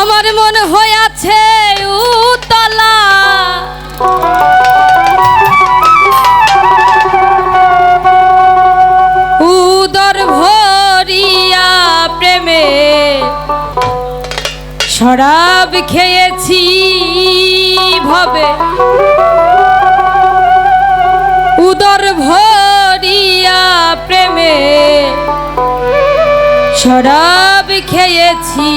আমার মনে আছে উতলা। উদর ভরিয়া প্রেমে শরাব খেয়েছি ভবে। উদর ভরিয়া প্রেমে শরাব খেয়েছি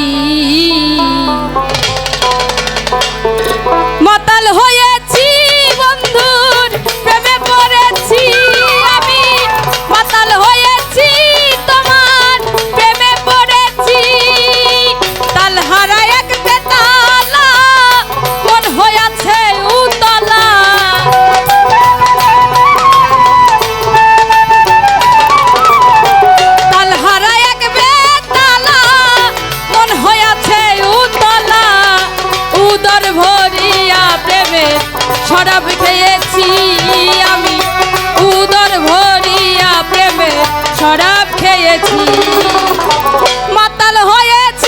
উদর ভরিয়া প্রেমে শরাব খেয়েছি আমি। উদর ভরিয়া প্রেমে শরাব খেয়েছি। মাতাল হয়েছি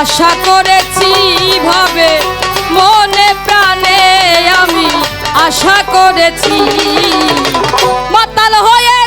আশা করেছি ভাবে মনে প্রাণে আমি আশা করেছি। মাতাল হয়ে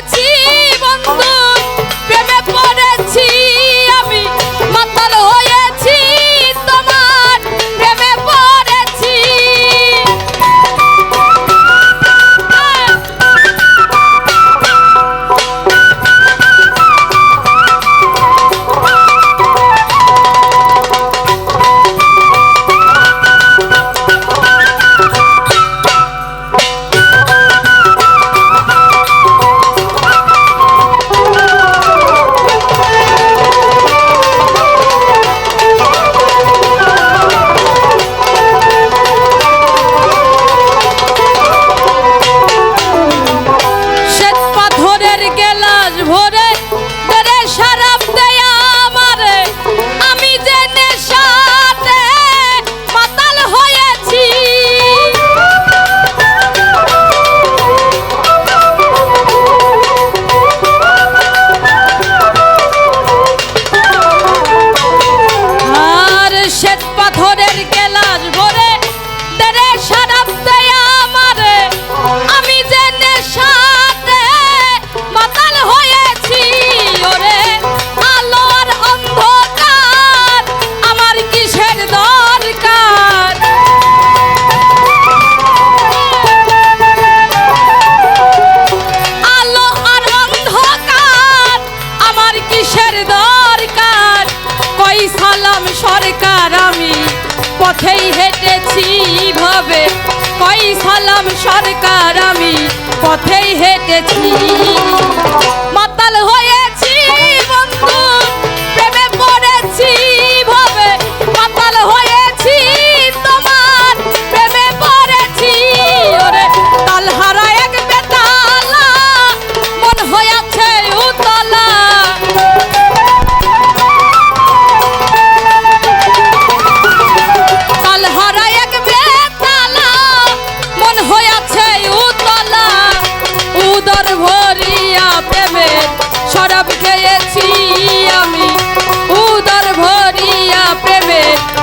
সরকার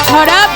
ছড়াব